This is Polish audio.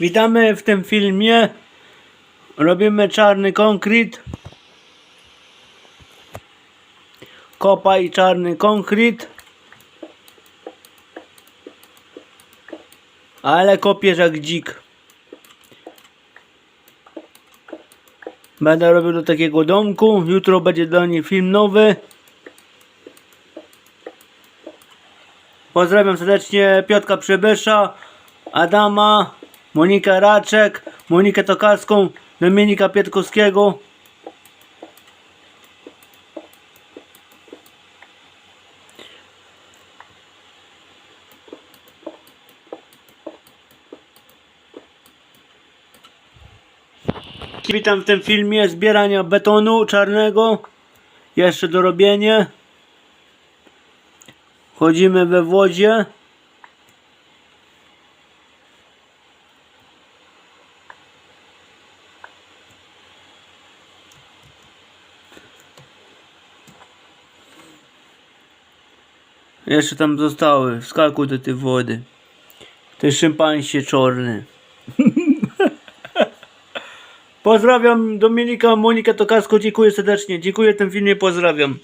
Witamy w tym filmie. Robimy czarny konkret. Kopaj czarny konkret. Ale kopiesz jak dzik. Będę robił do takiego domku. Jutro będzie dla niej film nowy. Pozdrawiam serdecznie Piotka Przybysza, Adama, Monikę Raczek, Monikę Tokarską, Dominika Pietkowskiego. Witam w tym filmie zbierania betonu czarnego. Jeszcze do robienia. Chodzimy we wodzie. Jeszcze tam zostały. Wskakuj do tej wody. Ty szympansie czarny. Pozdrawiam Dominika, Monikę Tokarsko. Dziękuję serdecznie. Dziękuję w tym filmie. Pozdrawiam.